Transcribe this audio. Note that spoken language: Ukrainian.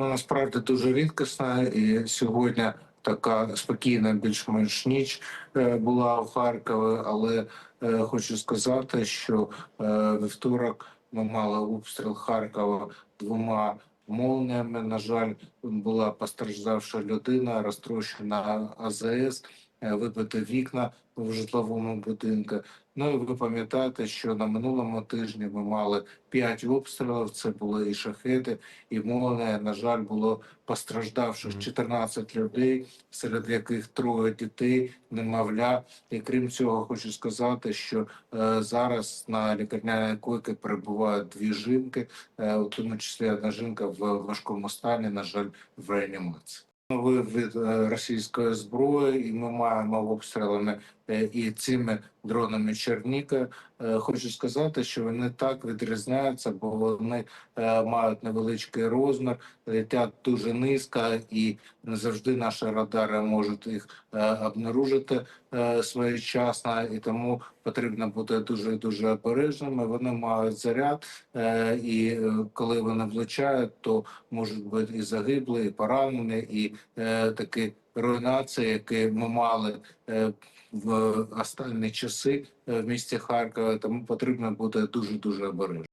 Насправді дуже рідкісна і сьогодні така спокійна, більш-менш ніч е, була в Харкові, але е, хочу сказати, що е, вівторок ми мали обстріл Харкова двома молніями. На жаль, була постраждавша людина, розтрощена АЗС, е, вибите вікна в житловому будинку. Ну і ви пам'ятаєте, що на минулому тижні ми мали п'ять обстрілів. Це були і шахеди, і молния. На жаль, було постраждавших Мгм. 14 людей, серед яких троє дітей, немовля. І крім цього, хочу сказати, що е, зараз на лікарняній койці перебувають дві жінки, е, у тому числі одна жінка в важкому стані, на жаль, в реанімації. Від е, російської зброї, і ми маємо обстрілами е, і цими дронами Черніка. Е, Хочу сказати, що вони так відрізняються, бо вони е, мають невеличкий розмір, летять дуже низько, і не завжди наші радари можуть їх е, обнаружити своєчасно, і тому потрібно бути дуже дуже обережними. Вони мають заряд, і коли вони влучають, то можуть бути і загиблі, і поранені, і такі руйнації, які ми мали е, в останні часи е, в місті Харкова. Тому потрібно бути дуже дуже обережним.